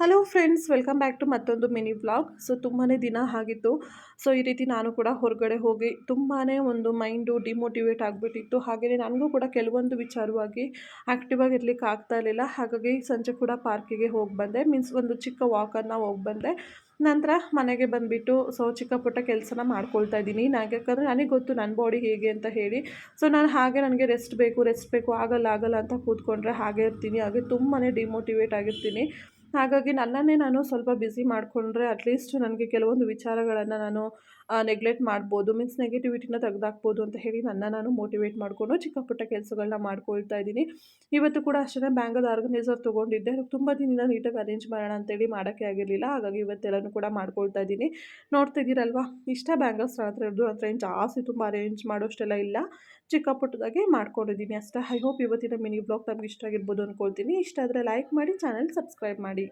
Hello friends welcome back to ಮತ್ತೊಂದು mini blog so ತುಂಬಾ ದಿನ ಆಗಿತ್ತು. ಸೊ ಈ ರೀತಿ ನಾನು ಕೂಡ ಹೊರಗಡೆ ಹೋಗಿ ತುಂಬಾ ಒಂದು ಮೈಂಡು ಡಿಮೋಟಿವೇಟ್ ಆಗಿಬಿಟ್ಟಿತ್ತು. ಹಾಗೆಯೇ ನನಗೂ ಕೂಡ ಕೆಲವೊಂದು ವಿಚಾರವಾಗಿ ಆ್ಯಕ್ಟಿವ್ ಆಗಿರ್ಲಿಕ್ಕೆ ಆಗ್ತಾ ಇರಲಿಲ್ಲ. ಹಾಗಾಗಿ ಸಂಜೆ ಕೂಡ ಪಾರ್ಕಿಗೆ ಹೋಗಿ ಬಂದೆ. ಮೀನ್ಸ್ ಒಂದು ಚಿಕ್ಕ ವಾಕನ್ನು ಹೋಗಿ ಬಂದೆ. ನಂತರ ಮನೆಗೆ ಬಂದುಬಿಟ್ಟು ಸೊ ಚಿಕ್ಕ ಪುಟ್ಟ ಕೆಲಸನ ಮಾಡ್ಕೊಳ್ತಾ ಇದ್ದೀನಿ. ನಾನು ಯಾಕಂದರೆ ನನಗೆ ಗೊತ್ತು ನನ್ನ ಬಾಡಿ ಹೇಗೆ ಅಂತ ಹೇಳಿ. ಸೊ ನಾನು ಹಾಗೆ ನನಗೆ ರೆಸ್ಟ್ ಬೇಕು ರೆಸ್ಟ್ ಬೇಕು, ಆಗಲ್ಲ ಆಗಲ್ಲ ಅಂತ ಕೂತ್ಕೊಂಡ್ರೆ ಹಾಗೆ ಇರ್ತೀನಿ. ಹಾಗೆ ತುಂಬಾ ಡಿಮೋಟಿವೇಟ್ ಆಗಿರ್ತೀನಿ. ಹಾಗಾಗಿ ನನ್ನನ್ನೇ ನಾನು ಸ್ವಲ್ಪ ಬ್ಯುಸಿ ಮಾಡಿಕೊಂಡ್ರೆ ಅಟ್ಲೀಸ್ಟ್ ನನಗೆ ಕೆಲವೊಂದು ವಿಚಾರಗಳನ್ನು ನಾನು ನೆಗ್ಲೆಕ್ಟ್ ಮಾಡ್ಬೋದು ಮೀನ್ಸ್ ನೆಗೆಟಿವಿಟಿನ ತೆಗೆದಾಕ್ಬೋದು ಅಂತ ಹೇಳಿ ನನ್ನ ನಾನು ಮೋಟಿವೇಟ್ ಮಾಡಿಕೊಂಡು ಚಿಕ್ಕ ಪುಟ್ಟ ಕೆಲಸಗಳನ್ನ ಮಾಡ್ಕೊಳ್ತಾ ಇದ್ದೀನಿ. ಇವತ್ತು ಕೂಡ ಅಷ್ಟೇ ಬ್ಯಾಂಗಲ್ ಆರ್ಗನೈಸರ್ ತೊಗೊಂಡಿದ್ದೆ. ತುಂಬ ದಿನದಿಂದ ನೀಟಾಗಿ ಅರೇಂಜ್ ಮಾಡೋಣ ಅಂತೇಳಿ ಮಾಡೋಕ್ಕೆ ಆಗಿರಲಿಲ್ಲ. ಹಾಗಾಗಿ ಇವತ್ತೆಲ್ಲನೂ ಕೂಡ ಮಾಡ್ಕೊಳ್ತಾ ಇದ್ದೀನಿ. ನೋಡ್ತಾ ಇದ್ದೀರಲ್ವಾ? ಇಷ್ಟ ಬ್ಯಾಂಗಲ್ಸ್ ಹತ್ರ ಇರೋದು, ಹತ್ರ ಏನು ಜಾಸ್ತಿ ತುಂಬ ಅರೇಂಜ್ ಮಾಡೋಷ್ಟೆಲ್ಲ ಇಲ್ಲ. ಚಿಕ್ಕ ಪುಟ್ಟದಾಗೆ ಮಾಡ್ಕೊಂಡಿದ್ದೀನಿ ಅಷ್ಟೇ. ಐ ಹೋಪ್ ಇವತ್ತಿನ ಮಿನಿ ಬ್ಲಾಗ್ ನಮ್ಗೆ ಇಷ್ಟ ಆಗಿರ್ಬೋದು ಅಂದ್ಕೊಳ್ತೀನಿ ಇಷ್ಟ ಆದರೆ ಲೈಕ್ ಮಾಡಿ ಚಾನಲ್ ಸಬ್ಸ್ಕ್ರೈಬ್ ಮಾಡಿ.